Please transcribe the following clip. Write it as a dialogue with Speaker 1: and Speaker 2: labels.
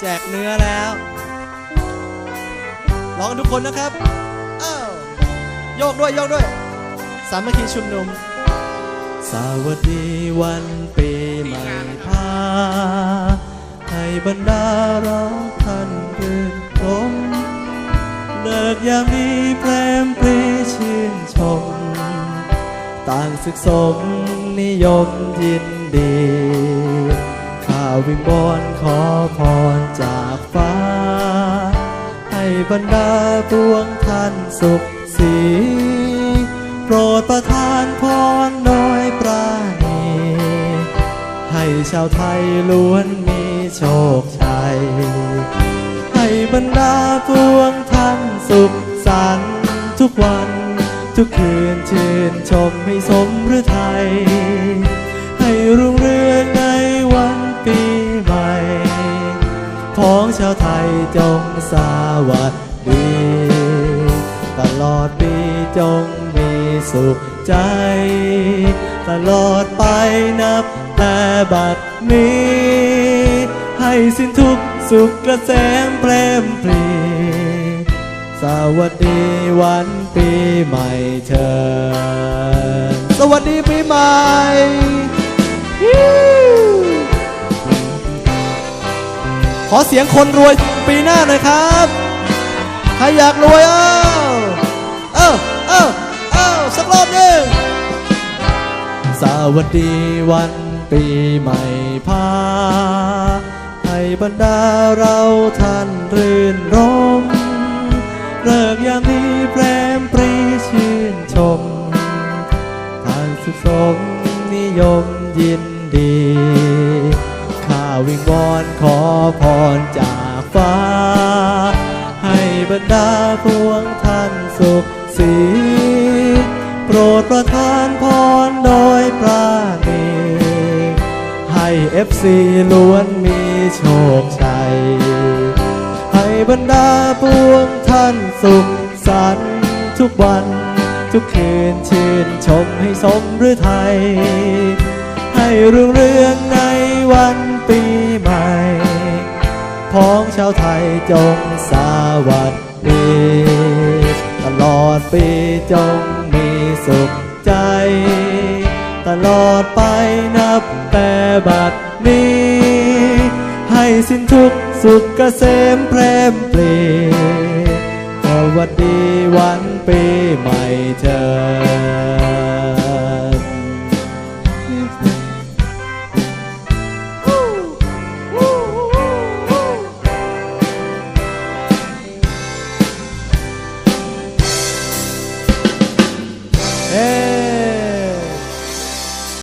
Speaker 1: แจกเนื้อแล้วร้องกันทุกคนนะครับอ้าวโยกด้วยโยกด้วย สามัคคีชุมนุม สวัสดีวันปีใหม่พาให้บรรดาเราท่านรื่นรมเลิกยามดีแพรมปรีชื่นชม ต่างศึกสมนิยมยินดี วิงบอนขอพรจากฟ้า ให้บรรดาปวงท่านสุขสี โปรดประทานพรน้อยปราณี ให้ชาวไทยล้วนมีโชคชัย ให้บรรดาปวงท่านสุขสันทุกวัน ทุกคืนชื่นชมให้สมฤทัย พ้องชาวไทยจงสวัสดี ตลอดปีจงมีสุขใจ ตลอดไปนับแต่บัดนี้ ให้สิ้นทุกสุขเกษมเพลมปรีสวัสดีวันปีใหม่เชิญสวัสดี ขอเสียงคนรวยปีหน้าหน่อยครับ ใครอยากรวยเอ้าเอ้าเอ้าเอ้าสักรอบหนึ่งสวัสดีวันปีใหม่พาให้บรรดาเราท่านรื่นรมเลิกยามนี้แพรมปรีชื่นชมทานสุขสมนิยมยินดี ข้าวิงวอนขอพรจากฟ้า ให้บรรดาพวงท่านสุขสีโปรดประทานพรโดยปราณีให้เอฟซีล้วนมีโชคชัย ให้บรรดาปวงท่านสุขสันต์ทุกวัน ทุกคืนชื่นชมให้สมฤทัยให้รุ่งเรืองในวัน ปีใหม่ พ้องชาวไทยจงสวัสดีตลอดปีจงมีสุขใจ ตลอดไปนับแต่บัดนี้ ให้สิ้นทุกสุขเกษมแพรมปรีสวัสดีวันปีใหม่เธอญ